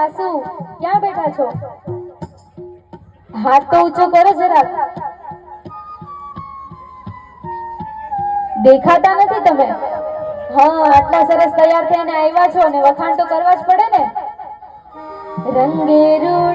સાસુ, ક્યાં બેઠા છો? હાથ તો ઊંચો કરો જરા દેખાતા નથી તમે? હા, આટલા સરસ તૈયાર થઈને આવ્યા છો અને વખાણ તો કરવા જ પડે ને? રંગેરું